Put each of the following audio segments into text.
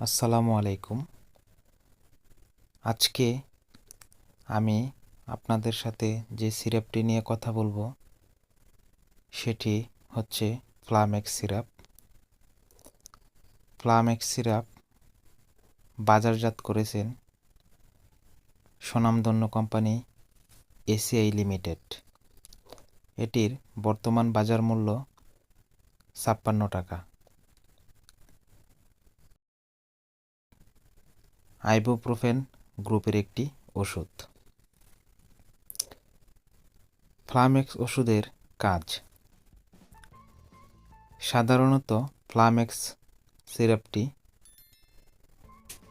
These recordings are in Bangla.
আসসালামু আলাইকুম। আজকে আমি আপনাদের সাথে যে সিরাপটি নিয়ে কথা বলব, সেটি হচ্ছে ফ্লামেক্স সিরাপ। ফ্লামেক্স সিরাপ বাজারজাত করেছেন স্বনামধন্য কোম্পানি এসিআই লিমিটেড। এটির বর্তমান বাজার মূল্য ছাপ্পান্ন টাকা। আইবুপ্রোফেন গ্রুপের একটি ওষুধ। ফ্লামেক্স ওষুধের কাজ। সাধারণত ফ্লামেক্স সিরাপটি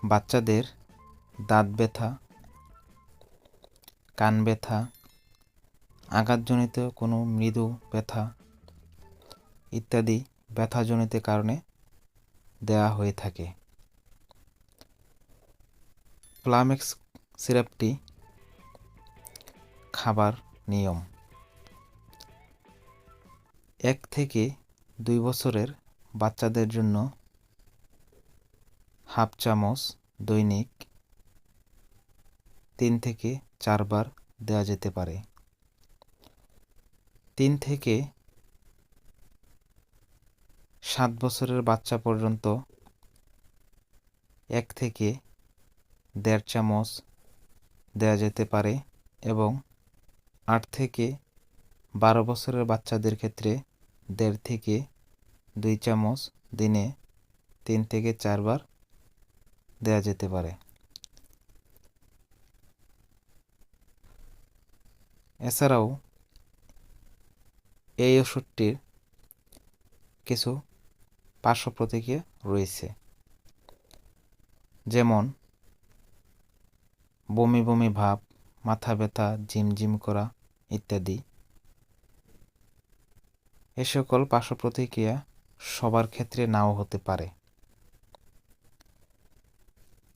বাচ্চাদের দাঁত ব্যথা, কান ব্যথা, আঘাতজনিত কোনো মৃদু ব্যথা ইত্যাদি ব্যথাজনিত কারণে দেওয়া হয়ে থাকে। প্লামেক্স সিরাপটি খাবার নিয়ম। এক থেকে দুই বছরের বাচ্চাদের জন্য হাফ চামচ দৈনিক তিন থেকে চারবার দেওয়া যেতে পারে। তিন থেকে সাত বছরের বাচ্চা পর্যন্ত এক থেকে দেড় চামচ দেওয়া যেতে পারে এবং আট থেকে বারো বছরের বাচ্চাদের ক্ষেত্রে দেড় থেকে দুই চামচ দিনে তিন থেকে চারবার দেওয়া যেতে পারে। এছাড়াও এই ওষুধটির কিছু পার্শ্ব প্রতিক্রিয়া রয়েছে, যেমন বমি বমি ভাব, মাথা ব্যথা ঝিমঝিম করা ইত্যাদি। এ সকল পার্শ্ব প্রতিক্রিয়া সবার ক্ষেত্রে নাও হতে পারে।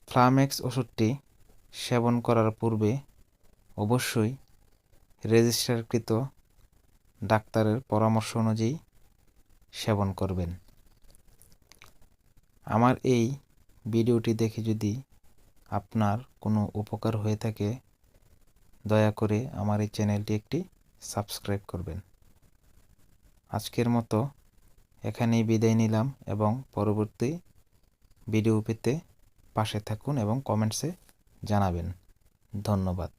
ফ্লামেক্স ওষুধটি সেবন করার পূর্বে অবশ্যই রেজিস্টারকৃত ডাক্তারের পরামর্শ অনুযায়ী সেবন করবেন। আমার এই ভিডিওটি দেখে যদি আপনার কোনো উপকার হয়ে থাকে, দয়া করে আমার এই চ্যানেলটি একটি সাবস্ক্রাইব করবেন। আজকের মতো এখানেই বিদায় নিলাম এবং পরবর্তী ভিডিও পেতে পাশে থাকুন এবং কমেন্টসে জানাবেন। ধন্যবাদ।